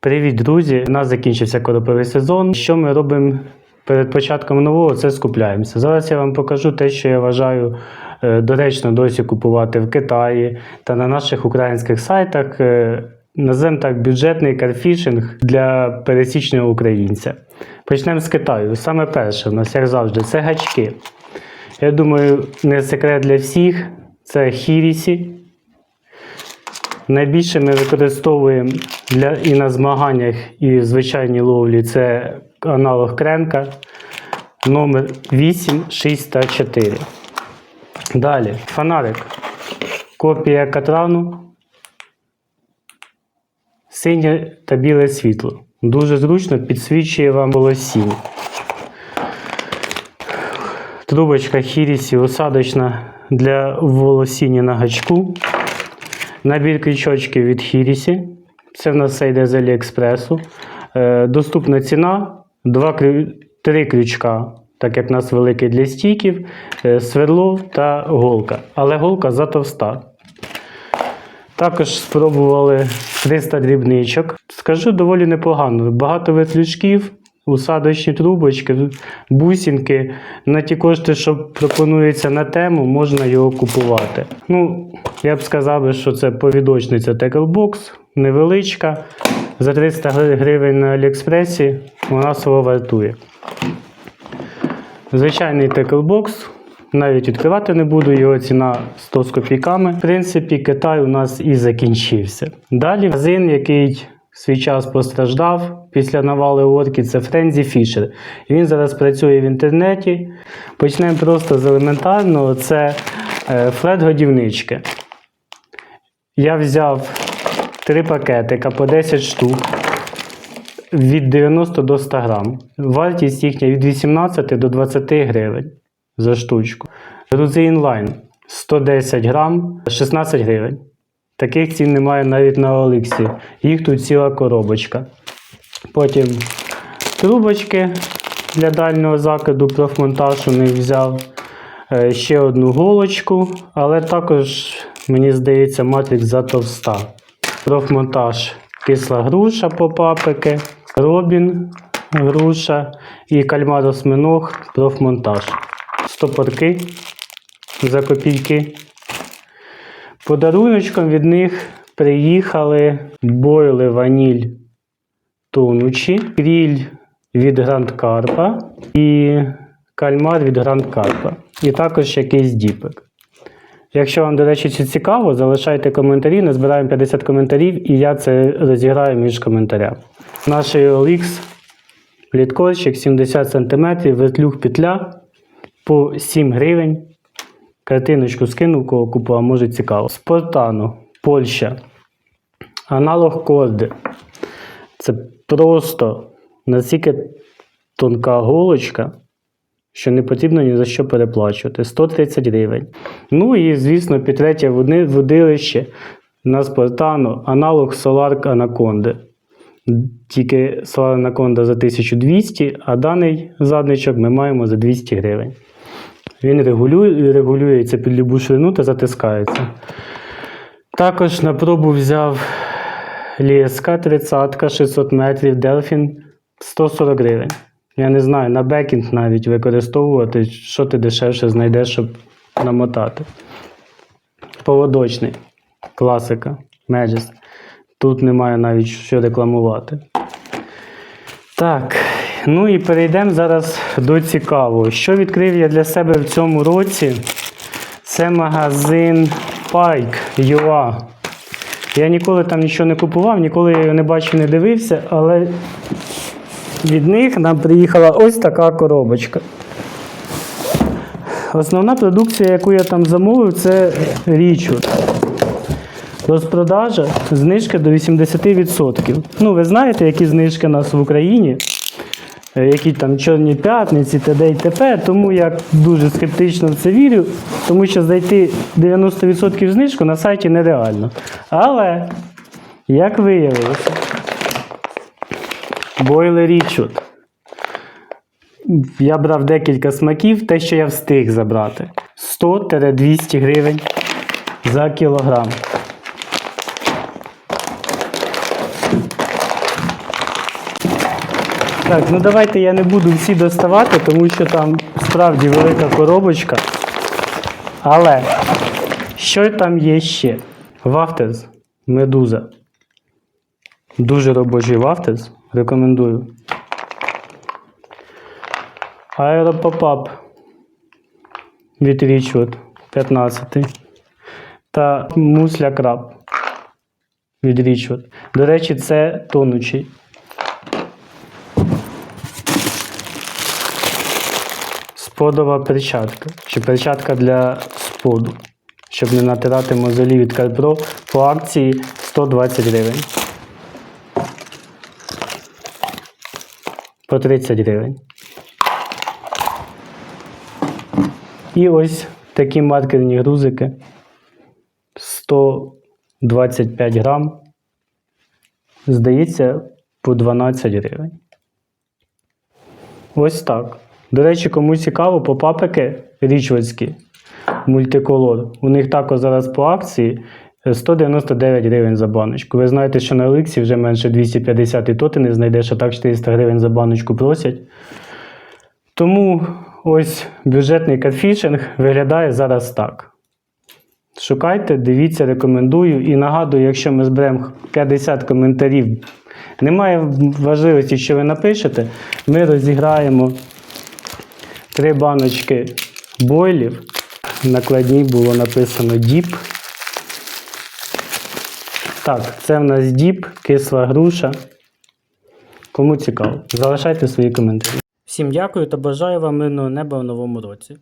Привіт, друзі! У нас закінчився короповий сезон. Що ми робимо перед початком нового? Це скупляємося. Зараз я вам покажу те, що я вважаю е, доречно досі купувати в Китаї та на наших українських сайтах. е, так бюджетний карфішинг для пересічного українця. Почнемо з Китаю. Саме перше, у нас, як завжди, це гачки. Я думаю, не секрет для всіх. Це хірісі. Найбільше ми використовуємо для і на змаганнях, і в звичайній ловлі це аналог кренка номер 8604. Далі фонарик. Копія катрану. Синє та біле світло. Дуже зручно підсвічує вам волосіння. Трубочка хірісі осадочна для волосіння на гачку. Набір крючочків від Хірісі. Це в нас все йде з Аліекспресу. Е, доступна ціна 2, 3 крючка, так як в нас великий для стійків, е, сверло та голка. Але голка затовста. Також спробували 300 дрібничок. Скажу доволі непогано. Багато витлючків, усадочні трубочки, бусинки. На ті кошти, що пропонується на тему, можна його купувати. Ну, я б сказав, що це повідочниця Tackle невеличка. За 300 гривень на Аліекспресі вона свого вартує. Звичайний теклбокс. Навіть відкривати не буду, його ціна 100 з копійками. В принципі, Китай у нас і закінчився. Далі магазин, який в свій час постраждав після навали орки, це Френзі Фішер. Він зараз працює в інтернеті. Почнемо просто з елементарного: це е, флет-годівнички. Я взяв три пакетика по 10 штук від 90 до 100 грам. Вартість їхня від 18 до 20 гривень за штучку. Грузи інлайн 110 грам, 16 гривень. Таких цін немає навіть на Олексі. Їх тут ціла коробочка. Потім трубочки для дальнього закиду профмонтаж у взяв. Е, Ще одну голочку, але також, мені здається, матрix затовста. Профмонтаж кисла груша попапики, робін груша і кальмар осьминог профмонтаж. Стопорки за копійки. Подаруночком від них приїхали бойли ваніль тонучі, кріль від Гранд Карпа і кальмар від Гранд Карпа. І також якийсь діпик. Якщо вам, до речі, цікаво, залишайте коментарі, назбираємо 50 коментарів, і я це розіграю між коментарями. Наш OLX пліткольчик 70 см, вертлюг петля по 7 гривень. Картиночку скинув, кого купував, може цікаво. Спортано, Польща. Аналог корди. Це просто настільки тонка голочка, що не потрібно ні за що переплачувати. 130 гривень. Ну і, звісно, під третє водилище на Спортано аналог Solar Anaconda. Тільки Solar Anaconda за 1200, а даний задничок ми маємо за 200 гривень. Він регулює, регулюється під любу ширину та затискається. Також на пробу взяв Ліска 30 600 метрів, Delfin 140 гривень. Я не знаю, на бекінг навіть використовувати, що ти дешевше знайдеш, щоб намотати. Поводочний. Класика. Magis. Тут немає навіть що рекламувати. Так, ну і перейдемо зараз до цікавого. Що відкрив я для себе в цьому році? Це магазин Pike.ua. Я ніколи там нічого не купував, ніколи я його не бачив, не дивився, але від них нам приїхала ось така коробочка. Основна продукція, яку я там замовив, це річут. Розпродажа, знижка до 80%. Ну, ви знаєте, які знижки у нас в Україні, е, які там чорні п'ятниці, т.д. і т.п. Тому я дуже скептично в це вірю, тому що знайти 90% знижку на сайті нереально. Але, як виявилося, бойли річут. Я брав декілька смаків, те, що я встиг забрати. 100-200 гривень за кілограм. Так, ну давайте я не буду всі доставати, тому що там справді велика коробочка. Але що там є ще? Вафтез, медуза. Дуже робочий вафтез. Рекомендую. Аеропопап від Річвуд 15. Та мусля краб від Річвуд. До речі, це тонучий. Сподова перчатка. Чи перчатка для споду. Щоб не натирати мозолі від Карпро по акції 120 гривень. По 30 гривень. І ось такі маркерні грузики. 125 грам. Здається, по 12 гривень. Ось так. До речі, кому цікаво, попапики річводські мультиколор. У них також зараз по акції 199 гривень за баночку. Ви знаєте, що на Еликсі вже менше 250 і то ти не знайдеш, а так 400 гривень за баночку просять. Тому ось бюджетний катфішинг виглядає зараз так. Шукайте, дивіться, рекомендую. І нагадую, якщо ми зберемо 50 коментарів, немає важливості, що ви напишете, ми розіграємо три баночки бойлів. Накладній було написано діп. Так, це в нас діп, кисла груша. Кому цікаво, залишайте свої коментарі. Всім дякую та бажаю вам мирного неба в новому році.